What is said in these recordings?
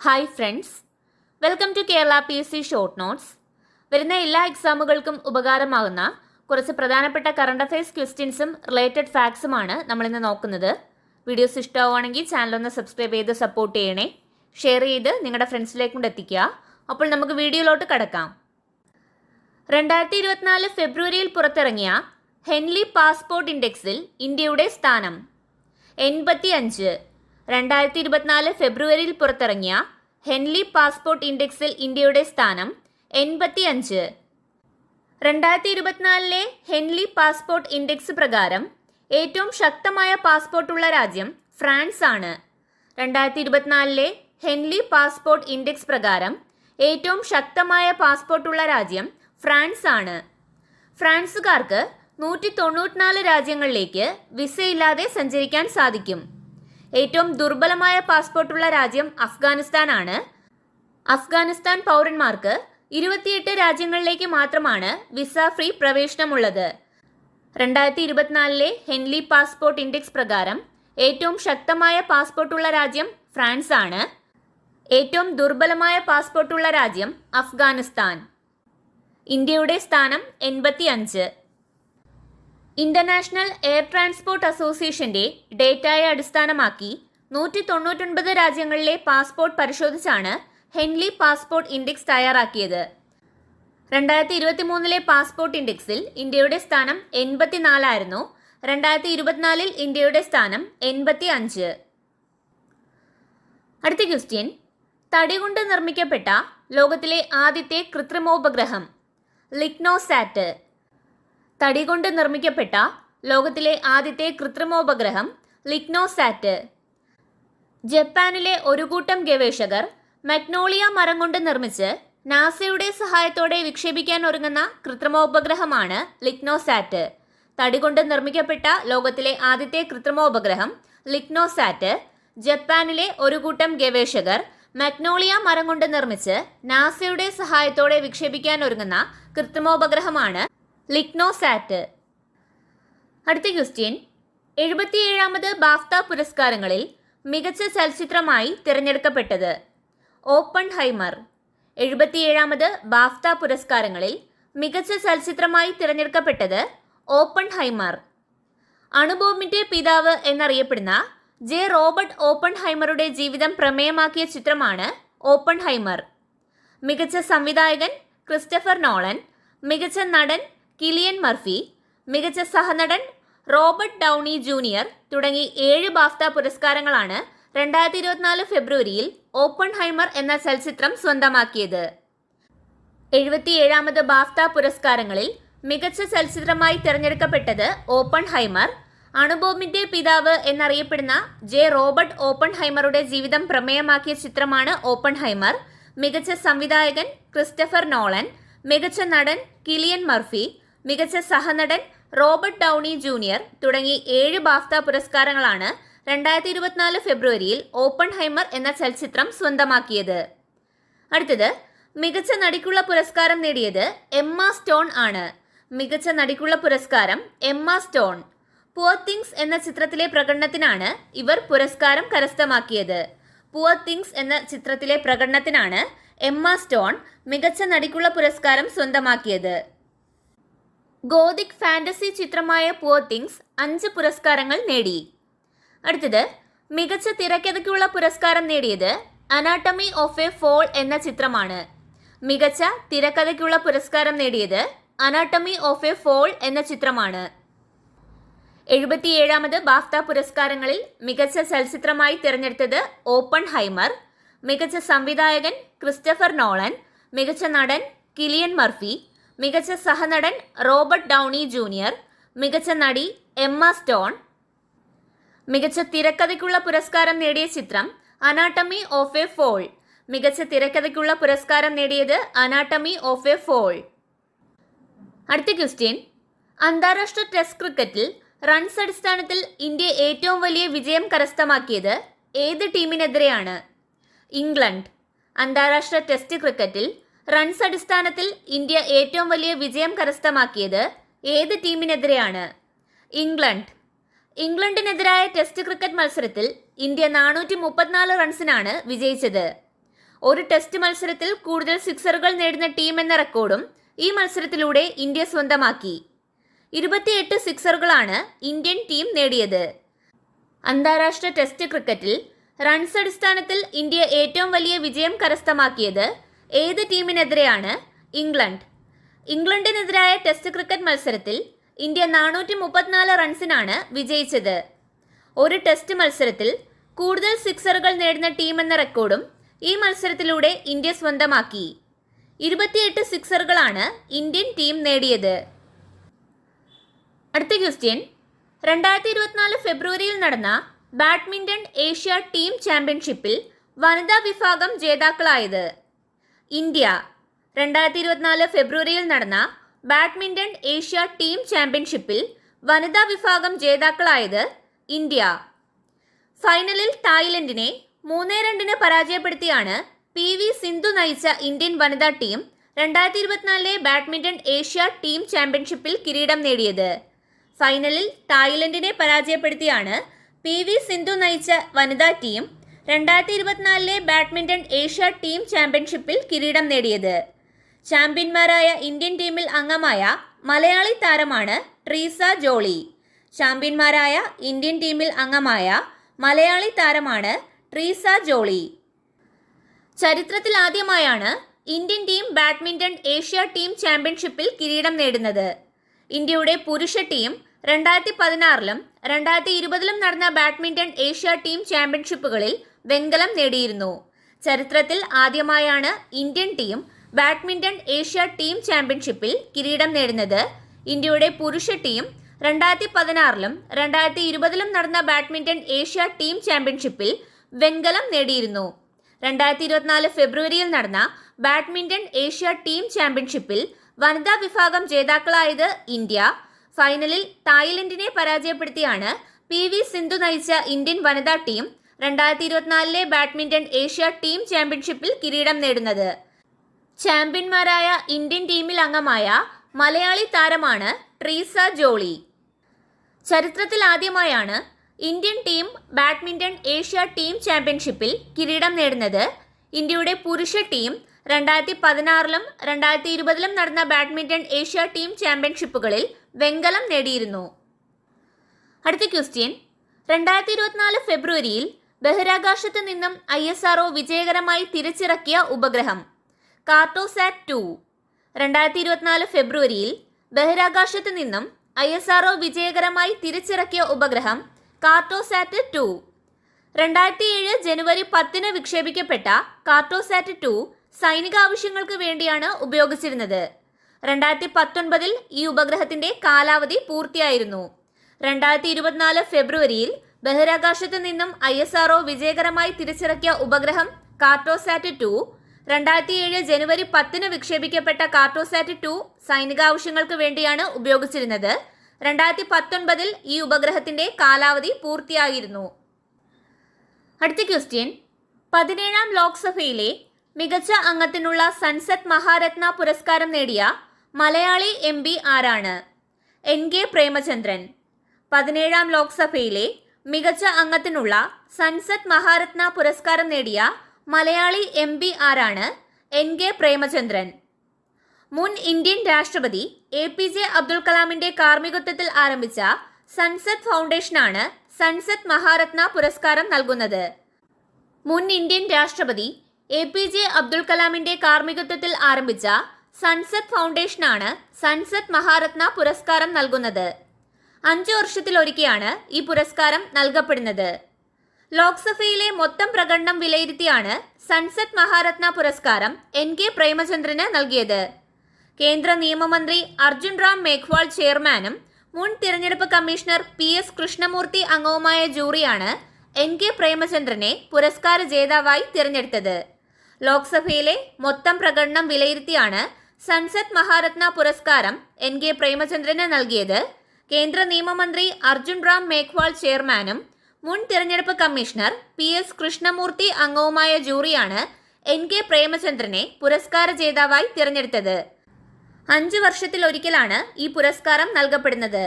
Hi friends welcome to Kerala P S C short notes വരുന്ന എല്ലാ എക്സാമുകൾക്കും ഉപകാരമാകുന്ന കുറച്ച് പ്രധാനപ്പെട്ട കറണ്ട് അഫയേഴ്സ് ക്വസ്റ്റ്യൻസും റിലേറ്റഡ് ഫാക്ട്സുമാണ് നമ്മളിന്ന് നോക്കുന്നത്. വീഡിയോസ് ഇഷ്ടമാവുകയാണെങ്കിൽ ഒന്ന് സബ്സ്ക്രൈബ് ചെയ്ത് സപ്പോർട്ട് ചെയ്യണേ. ഷെയർ ചെയ്ത് നിങ്ങളുടെ ഫ്രണ്ട്സിലേക്ക് എത്തിക്കുക. അപ്പോൾ നമുക്ക് വീഡിയോയിലോട്ട് കടക്കാം. രണ്ടായിരത്തി ഇരുപത്തിനാല് ഫെബ്രുവരിയിൽ പുറത്തിറങ്ങിയ ഹെൻലി പാസ്പോർട്ട് ഇൻഡെക്സിൽ ഇന്ത്യയുടെ സ്ഥാനം എൺപത്തി അഞ്ച് രണ്ടായിരത്തി ഇരുപത്തിനാല് ഫെബ്രുവരിയിൽ പുറത്തിറങ്ങിയ ഹെൻലി പാസ്പോർട്ട് ഇൻഡെക്സിൽ ഇന്ത്യയുടെ സ്ഥാനം എൺപത്തി അഞ്ച് രണ്ടായിരത്തി ഇരുപത്തിനാലിലെ ഹെൻലി പാസ്പോർട്ട് ഇൻഡെക്സ് പ്രകാരം ഏറ്റവും ശക്തമായ പാസ്പോർട്ടുള്ള രാജ്യം ഫ്രാൻസ് ആണ്. രണ്ടായിരത്തി ഇരുപത്തിനാലിലെ ഹെൻലി പാസ്പോർട്ട് ഇൻഡെക്സ് പ്രകാരം ഏറ്റവും ശക്തമായ പാസ്പോർട്ടുള്ള രാജ്യം ഫ്രാൻസ് ആണ്. ഫ്രാൻസുകാർക്ക് നൂറ്റി തൊണ്ണൂറ്റിനാല് രാജ്യങ്ങളിലേക്ക് വിസയില്ലാതെ സഞ്ചരിക്കാൻ സാധിക്കും. ഏറ്റവും ദുർബലമായ പാസ്പോർട്ടുള്ള രാജ്യം അഫ്ഗാനിസ്ഥാനാണ്. അഫ്ഗാനിസ്ഥാൻ പൗരന്മാർക്ക് ഇരുപത്തിയെട്ട് രാജ്യങ്ങളിലേക്ക് മാത്രമാണ് വിസ ഫ്രീ പ്രവേശനമുള്ളത്. രണ്ടായിരത്തി ഇരുപത്തിനാലിലെ ഹെൻലി പാസ്പോർട്ട് ഇൻഡെക്സ് പ്രകാരം ഏറ്റവും ശക്തമായ പാസ്പോർട്ടുള്ള രാജ്യം ഫ്രാൻസ് ആണ് ഏറ്റവും ദുർബലമായ പാസ്പോർട്ടുള്ള രാജ്യം അഫ്ഗാനിസ്ഥാൻ. ഇന്ത്യയുടെ സ്ഥാനം എൺപത്തി അഞ്ച് ഇന്റർനാഷണൽ എയർ ട്രാൻസ്പോർട്ട് അസോസിയേഷന്റെ ഡേറ്റയെ അടിസ്ഥാനമാക്കി നൂറ്റി തൊണ്ണൂറ്റൊൻപത് രാജ്യങ്ങളിലെ പാസ്പോർട്ട് പരിശോധിച്ചാണ് ഹെൻലി പാസ്പോർട്ട് ഇൻഡെക്സ് തയ്യാറാക്കിയത്. രണ്ടായിരത്തി ഇരുപത്തി മൂന്നിലെ പാസ്പോർട്ട് ഇൻഡെക്സിൽ ഇന്ത്യയുടെ സ്ഥാനം എൺപത്തിനാലായിരുന്നു. രണ്ടായിരത്തി ഇരുപത്തിനാലിൽ ഇന്ത്യയുടെ സ്ഥാനം എൺപത്തി അഞ്ച് അടുത്ത ക്വസ്റ്റ്യൻ. തടി കൊണ്ട് നിർമ്മിക്കപ്പെട്ട ലോകത്തിലെ ആദ്യത്തെ കൃത്രിമോപഗ്രഹം ലിഗ്നോസാറ്റ്. തടി കൊണ്ട് നിർമ്മിക്കപ്പെട്ട ലോകത്തിലെ ആദ്യത്തെ കൃത്രിമോപഗ്രഹം ലിഗ്നോസാറ്റ്. ജപ്പാനിലെ ഒരു കൂട്ടം ഗവേഷകർ മഗ്നോളിയ മരം കൊണ്ട് നിർമ്മിച്ച് നാസയുടെ സഹായത്തോടെ വിക്ഷേപിക്കാൻ ഒരുങ്ങുന്ന കൃത്രിമോപഗ്രഹമാണ് ലിഗ്നോസാറ്റ്. തടി കൊണ്ട് നിർമ്മിക്കപ്പെട്ട ലോകത്തിലെ ആദ്യത്തെ കൃത്രിമോപഗ്രഹം ലിഗ്നോസാറ്റ്. ജപ്പാനിലെ ഒരു കൂട്ടം ഗവേഷകർ മഗ്നോളിയ മരം കൊണ്ട് നിർമ്മിച്ച് നാസയുടെ സഹായത്തോടെ വിക്ഷേപിക്കാൻ ഒരുങ്ങുന്ന കൃത്രിമോപഗ്രഹമാണ് ലിഗ്നോസാറ്റ്. അടുത്ത ക്വസ്റ്റ്യൻ. എഴുപത്തിയേഴാമത് ബാഫ്ത പുരസ്കാരങ്ങളിൽ മികച്ച ചലച്ചിത്രമായി തിരഞ്ഞെടുക്കപ്പെട്ടത് ഓപ്പൺ ഹൈമർ എഴുപത്തിയേഴാമത് ബാഫ്ത പുരസ്കാരങ്ങളിൽ മികച്ച ചലച്ചിത്രമായി തിരഞ്ഞെടുക്കപ്പെട്ടത് ഓപ്പൺ ഹൈമർ അണുബോമിന്റെ പിതാവ് എന്നറിയപ്പെടുന്ന ജെ. റോബർട്ട് ഓപ്പൺ ഹൈമറുടെ ജീവിതം പ്രമേയമാക്കിയ ചിത്രമാണ് ഓപ്പൺ ഹൈമർ മികച്ച സംവിധായകൻ ക്രിസ്റ്റഫർ നോളൻ മികച്ച നടൻ കിലിയൻ മർഫി മികച്ച സഹനടൻ റോബർട്ട് ഡൗണി ജൂനിയർ തുടങ്ങി ഏഴ് ബാഫ്ത പുരസ്കാരങ്ങളാണ് രണ്ടായിരത്തി ഇരുപത്തിനാല് ഫെബ്രുവരിയിൽ ഓപ്പൺ ഹൈമർ എന്ന ചലച്ചിത്രം സ്വന്തമാക്കിയത്. എഴുപത്തിയേഴാമത് ബാഫ്ത പുരസ്കാരങ്ങളിൽ മികച്ച ചലച്ചിത്രമായി തിരഞ്ഞെടുക്കപ്പെട്ടത് ഓപ്പൺ ഹൈമർ അണുബോമിന്റെ പിതാവ് എന്നറിയപ്പെടുന്ന ജെ. റോബർട്ട് ഓപ്പൺ ഹൈമറുടെ ജീവിതം പ്രമേയമാക്കിയ ചിത്രമാണ് ഓപ്പൺ ഹൈമർ മികച്ച സംവിധായകൻ ക്രിസ്റ്റഫർ നോളൻ മികച്ച നടൻ കിലിയൻ മർഫി മികച്ച സഹനടൻ റോബർട്ട് ഡൌണി ജൂനിയർ തുടങ്ങി ഏഴ് ബാഫ്ത പുരസ്കാരങ്ങളാണ് രണ്ടായിരത്തി ഇരുപത്തിനാല് ഫെബ്രുവരിയിൽ ഓപ്പൺ ഹൈമർ എന്ന ചലച്ചിത്രം സ്വന്തമാക്കിയത്. അടുത്തത് മികച്ച നടിക്കുള്ള പുരസ്കാരം നേടിയത് എമ്മ സ്റ്റോൺ ആണ്. മികച്ച നടിക്കുള്ള പുരസ്കാരം എമ്മ സ്റ്റോൺ. പുവർ തിങ്സ് എന്ന ചിത്രത്തിലെ പ്രകടനത്തിനാണ് ഇവർ പുരസ്കാരം കരസ്ഥമാക്കിയത്. പുവർ തിങ്സ് എന്ന ചിത്രത്തിലെ പ്രകടനത്തിനാണ് എമ്മ സ്റ്റോൺ മികച്ച നടിക്കുള്ള പുരസ്കാരം സ്വന്തമാക്കിയത്. ഗോതിക് ഫാന്റസി ചിത്രമായ പുവർ തിങ്സ് അഞ്ച് പുരസ്കാരങ്ങൾ നേടി. അടുത്തത് മികച്ച തിരക്കഥയ്ക്കുള്ള പുരസ്കാരം നേടിയത് അനാട്ടമി ഓഫ് എ ഫോൾ എന്ന ചിത്രമാണ്. മികച്ച തിരക്കഥയ്ക്കുള്ള പുരസ്കാരം നേടിയത് അനാട്ടമി ഓഫ് എ ഫോൾ എന്ന ചിത്രമാണ്. എഴുപത്തിയേഴാമത് ബാഫ്ത പുരസ്കാരങ്ങളിൽ മികച്ച ചലച്ചിത്രമായി തിരഞ്ഞെടുത്തത് ഓപ്പൺ ഹൈമർ മികച്ച സംവിധായകൻ ക്രിസ്റ്റഫർ നോളൻ മികച്ച നടൻ കിലിയൻ മർഫി മികച്ച സഹനടൻ റോബർട്ട് ഡൗണി ജൂനിയർ മികച്ച നടി എമ്മ സ്റ്റോൺ മികച്ച തിരക്കഥയ്ക്കുള്ള പുരസ്കാരം നേടിയ ചിത്രം അനാട്ടമി ഓഫ് എ ഫോൾ മികച്ച തിരക്കഥയ്ക്കുള്ള പുരസ്കാരം നേടിയത് അനാട്ടമി ഓഫ് എ ഫോൾ. അടുത്ത ക്വസ്റ്റ്യൻ. അന്താരാഷ്ട്ര ടെസ്റ്റ് ക്രിക്കറ്റിൽ റൺസ് അടിസ്ഥാനത്തിൽ ഇന്ത്യ ഏറ്റവും വലിയ വിജയം കരസ്ഥമാക്കിയത് ഏത് ടീമിനെതിരെയാണ്? ഇംഗ്ലണ്ട്. അന്താരാഷ്ട്ര ടെസ്റ്റ് ക്രിക്കറ്റിൽ റൺസ് അടിസ്ഥാനത്തിൽ ഇന്ത്യ ഏറ്റവും വലിയ വിജയം കരസ്ഥമാക്കിയത് ഏത് ടീമിനെതിരെയാണ്? ഇംഗ്ലണ്ട്. ഇംഗ്ലണ്ടിനെതിരായ ടെസ്റ്റ് ക്രിക്കറ്റ് മത്സരത്തിൽ ഇന്ത്യ നാനൂറ്റി മുപ്പത്തിനാല് റൺസിനാണ് വിജയിച്ചത്. ഒരു ടെസ്റ്റ് മത്സരത്തിൽ കൂടുതൽ സിക്സറുകൾ നേടുന്ന ടീം എന്ന റെക്കോർഡും ഈ മത്സരത്തിലൂടെ ഇന്ത്യ സ്വന്തമാക്കി. ഇരുപത്തിയെട്ട് സിക്സറുകളാണ് ഇന്ത്യൻ ടീം നേടിയത്. അന്താരാഷ്ട്ര ടെസ്റ്റ് ക്രിക്കറ്റിൽ റൺസ് അടിസ്ഥാനത്തിൽ ഇന്ത്യ ഏറ്റവും വലിയ വിജയം കരസ്ഥമാക്കിയത് ഏത് ടീമിനെതിരെയാണ് ഇംഗ്ലണ്ട്? ഇംഗ്ലണ്ടിനെതിരായ ടെസ്റ്റ് ക്രിക്കറ്റ് മത്സരത്തിൽ ഇന്ത്യ നാനൂറ്റി മുപ്പത്തിനാല് റൺസിനാണ് വിജയിച്ചത്. ഒരു ടെസ്റ്റ് മത്സരത്തിൽ കൂടുതൽ സിക്സറുകൾ നേടുന്ന ടീം എന്ന റെക്കോർഡും ഈ മത്സരത്തിലൂടെ ഇന്ത്യ സ്വന്തമാക്കി. ഇരുപത്തിയെട്ട് സിക്സറുകളാണ് ഇന്ത്യൻ ടീം നേടിയത്. അടുത്ത ക്വസ്റ്റ്യൻ. രണ്ടായിരത്തി ഇരുപത്തിനാല് ഫെബ്രുവരിയിൽ നടന്ന ബാഡ്മിന്റൺ ഏഷ്യ ടീം ചാമ്പ്യൻഷിപ്പിൽ വനിതാ വിഭാഗം ജേതാക്കളായത്. ഇന്ത്യ. രണ്ടായിരത്തി ഇരുപത്തിനാല് ഫെബ്രുവരിയിൽ നടന്ന ബാഡ്മിന്റൺ ഏഷ്യ ടീം ചാമ്പ്യൻഷിപ്പിൽ വനിതാ വിഭാഗം ജേതാക്കളായത് ഇന്ത്യ. ഫൈനലിൽ തായ്ലൻഡിനെ മൂന്ന് രണ്ടിന് പരാജയപ്പെടുത്തിയാണ് പി വി സിന്ധു നയിച്ച ഇന്ത്യൻ വനിതാ ടീം രണ്ടായിരത്തി ഇരുപത്തിനാലിലെ ബാഡ്മിന്റൺ ഏഷ്യ ടീം ചാമ്പ്യൻഷിപ്പിൽ കിരീടം നേടിയത്. ഫൈനലിൽ തായ്ലൻഡിനെ പരാജയപ്പെടുത്തിയാണ് പി വി സിന്ധു നയിച്ച വനിതാ ടീം രണ്ടായിരത്തി ഇരുപത്തിനാലിലെ ബാഡ്മിന്റൺ ഏഷ്യ ടീം ചാമ്പ്യൻഷിപ്പിൽ കിരീടം നേടിയത്. ചാമ്പ്യന്മാരായ ഇന്ത്യൻ ടീമിൽ അംഗമായ മലയാളി താരമാണ് ട്രീസ ജോളി. ചാമ്പ്യന്മാരായ ഇന്ത്യൻ ടീമിൽ അംഗമായ മലയാളി താരമാണ് ട്രീസ ജോളി. ചരിത്രത്തിൽ ആദ്യമായാണ് Indian team badminton Asia team ചാമ്പ്യൻഷിപ്പിൽ കിരീടം നേടുന്നത്. ഇന്ത്യയുടെ പുരുഷ ടീം രണ്ടായിരത്തി പതിനാറിലും രണ്ടായിരത്തി ഇരുപതിലും നടന്ന ബാഡ്മിന്റൺ ഏഷ്യ ടീം ചാമ്പ്യൻഷിപ്പുകളിൽ വെങ്കലം നേടിയിരുന്നു. ചരിത്രത്തിൽ ആദ്യമായാണ് Indian team badminton Asia team ചാമ്പ്യൻഷിപ്പിൽ കിരീടം നേടുന്നത്. ഇന്ത്യയുടെ പുരുഷ ടീം രണ്ടായിരത്തി പതിനാറിലും രണ്ടായിരത്തി ഇരുപതിലും നടന്ന ബാഡ്മിന്റൺ ഏഷ്യ ടീം ചാമ്പ്യൻഷിപ്പിൽ വെങ്കലം നേടിയിരുന്നു. രണ്ടായിരത്തി ഇരുപത്തിനാല് ഫെബ്രുവരിയിൽ നടന്ന ബാഡ്മിന്റൺ ഏഷ്യ ടീം ചാമ്പ്യൻഷിപ്പിൽ വനിതാ വിഭാഗം ജേതാക്കളായത് ഇന്ത്യ. ഫൈനലിൽ തായ്ലൻഡിനെ പരാജയപ്പെടുത്തിയാണ് പി വി സിന്ധു നയിച്ച ഇന്ത്യൻ വനിതാ ടീം രണ്ടായിരത്തി ഇരുപത്തിനാലിലെ ബാഡ്മിന്റൺ ഏഷ്യ ടീം ചാമ്പ്യൻഷിപ്പിൽ കിരീടം നേടുന്നത്. ചാമ്പ്യന്മാരായ ഇന്ത്യൻ ടീമിൽ അംഗമായ മലയാളി താരമാണ് ട്രീസ ജോളി. ചരിത്രത്തിൽ ആദ്യമായാണ് Indian team badminton Asia team ചാമ്പ്യൻഷിപ്പിൽ കിരീടം നേടുന്നത്. ഇന്ത്യയുടെ പുരുഷ ടീം രണ്ടായിരത്തി പതിനാറിലും രണ്ടായിരത്തി ഇരുപതിലും നടന്ന ബാഡ്മിന്റൺ ഏഷ്യ ടീം ചാമ്പ്യൻഷിപ്പുകളിൽ വെങ്കലം നേടിയിരുന്നു. അടുത്ത ക്വസ്റ്റ്യൻ. രണ്ടായിരത്തി ഇരുപത്തിനാല് ഫെബ്രുവരിയിൽ ബഹിരാകാശത്ത് നിന്നും ഐ എസ് ആർഒ വിജയകരമായി തിരിച്ചിറക്കിയ ഉപഗ്രഹം. കാർട്ടോസാറ്റ് ടു. രണ്ടായിരത്തി ഇരുപത്തിനാല് ഫെബ്രുവരിയിൽ ബഹിരാകാശത്ത് നിന്നും ഐ എസ് ആർഒ വിജയകരമായി തിരിച്ചിറക്കിയ ഉപഗ്രഹം കാർട്ടോസാറ്റ് ടു. രണ്ടായിരത്തി ഏഴ് ജനുവരി പത്തിന് വിക്ഷേപിക്കപ്പെട്ട കാർട്ടോസാറ്റ് ടു സൈനിക ആവശ്യങ്ങൾക്ക് വേണ്ടിയാണ് ഉപയോഗിച്ചിരുന്നത്. രണ്ടായിരത്തി പത്തൊൻപതിൽ ഈ ഉപഗ്രഹത്തിന്റെ കാലാവധി പൂർത്തിയായിരുന്നു. രണ്ടായിരത്തി ഇരുപത്തിനാല് ഫെബ്രുവരിയിൽ ബഹിരാകാശത്ത് നിന്നും ഐ എസ് ആർഒ വിജയകരമായി തിരിച്ചിറക്കിയ ഉപഗ്രഹം കാർട്ടോസാറ്റ് ടു. രണ്ടായിരത്തി ഏഴ് ജനുവരി പത്തിന് വിക്ഷേപിക്കപ്പെട്ട കാർട്ടോസാറ്റ് ടു സൈനിക ആവശ്യങ്ങൾക്ക് വേണ്ടിയാണ് ഉപയോഗിച്ചിരുന്നത്. രണ്ടായിരത്തി പത്തൊൻപതിൽ ഈ ഉപഗ്രഹത്തിന്റെ കാലാവധി പൂർത്തിയായിരുന്നു. അടുത്ത ക്വസ്റ്റ്യൻ. പതിനേഴാം ലോക്സഭയിലെ മികച്ച അംഗത്തിനുള്ള സൺസെറ്റ് മഹാരത്ന പുരസ്കാരം നേടിയ മലയാളി എം ആരാണ്? N K Premachandran. പതിനേഴാം ലോക്സഭയിലെ മികച്ച അംഗത്തിനുള്ള സൻസദ് മഹാരത്ന പുരസ്കാരം നേടിയ മലയാളി എം പി ആരാണ്? N K Premachandran. മുൻ ഇന്ത്യൻ രാഷ്ട്രപതി എ പി ജെ അബ്ദുൽ കലാമിന്റെ കാർമ്മികത്വത്തിൽ ആരംഭിച്ച സൻസദ് ഫൗണ്ടേഷനാണ് സൻസദ് മഹാരത്ന പുരസ്കാരം നൽകുന്നത്. മുൻ ഇന്ത്യൻ രാഷ്ട്രപതി എ പി ജെ അബ്ദുൽ കലാമിന്റെ കാർമ്മികത്വത്തിൽ ആരംഭിച്ച സൻസദ് ഫൗണ്ടേഷനാണ് സൻസദ് മഹാരത്ന പുരസ്കാരം നൽകുന്നത്. അഞ്ചു വർഷത്തിലൊരിക്കെയാണ് ഈ പുരസ്കാരം നൽകപ്പെടുന്നത്. ലോക്സഭയിലെ മൊത്തം പ്രകടനം വിലയിരുത്തിയാണ് സൺസെറ്റ് മഹാരത്ന പുരസ്കാരം എൻ കെ പ്രേമചന്ദ്രന് നൽകിയത്. കേന്ദ്ര നിയമമന്ത്രി അർജുൻ റാം മേഘ്വാൾ ചെയർമാനും മുൻ തിരഞ്ഞെടുപ്പ് കമ്മീഷണർ പി എസ് കൃഷ്ണമൂർത്തി അംഗവുമായ ജൂറിയാണ് എൻ കെ പ്രേമചന്ദ്രനെ പുരസ്കാര ജേതാവായി തിരഞ്ഞെടുത്തത്. ലോക്സഭയിലെ മൊത്തം പ്രകടനം വിലയിരുത്തിയാണ് സൺസെറ്റ് മഹാരത്ന പുരസ്കാരം എൻ കെ പ്രേമചന്ദ്രന് നൽകിയത്. കേന്ദ്ര നിയമമന്ത്രി അർജുൻ റാം മേഘ്വാൾ ചെയർമാനും മുൻ തിരഞ്ഞെടുപ്പ് കമ്മീഷണർ പി എസ് കൃഷ്ണമൂർത്തി അംഗവുമായ ജൂറിയാണ് എൻ കെ പ്രേമചന്ദ്രനെ പുരസ്കാര ജേതാവായി തിരഞ്ഞെടുത്തത്. അഞ്ചു വർഷത്തിലൊരിക്കലാണ് ഈ പുരസ്കാരം നൽകപ്പെടുന്നത്.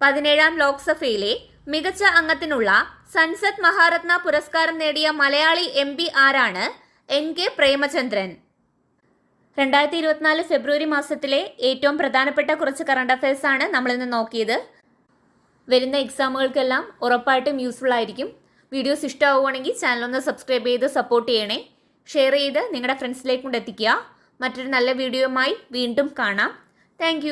പതിനേഴാം ലോക്സഭയിലെ മികച്ച അംഗത്തിനുള്ള സൻസദ് മഹാരത്ന പുരസ്കാരം നേടിയ മലയാളി എം ആരാണ് എൻ കെ പ്രേമചന്ദ്രൻ. രണ്ടായിരത്തി ഇരുപത്തിനാല് ഫെബ്രുവരി മാസത്തിലെ ഏറ്റവും പ്രധാനപ്പെട്ട കുറച്ച് കറണ്ട് ആണ് നമ്മളിന്ന് നോക്കിയത്. വരുന്ന എക്സാമുകൾക്കെല്ലാം ഉറപ്പായിട്ടും യൂസ്ഫുൾ ആയിരിക്കും. വീഡിയോസ് ഇഷ്ടമാവുകയാണെങ്കിൽ ചാനൽ ഒന്ന് സബ്സ്ക്രൈബ് ചെയ്ത് സപ്പോർട്ട് ചെയ്യണേ. ഷെയർ ചെയ്ത് നിങ്ങളുടെ ഫ്രണ്ട്സിലേക്കും എത്തിക്കുക. മറ്റൊരു നല്ല വീഡിയോയുമായി വീണ്ടും കാണാം. താങ്ക്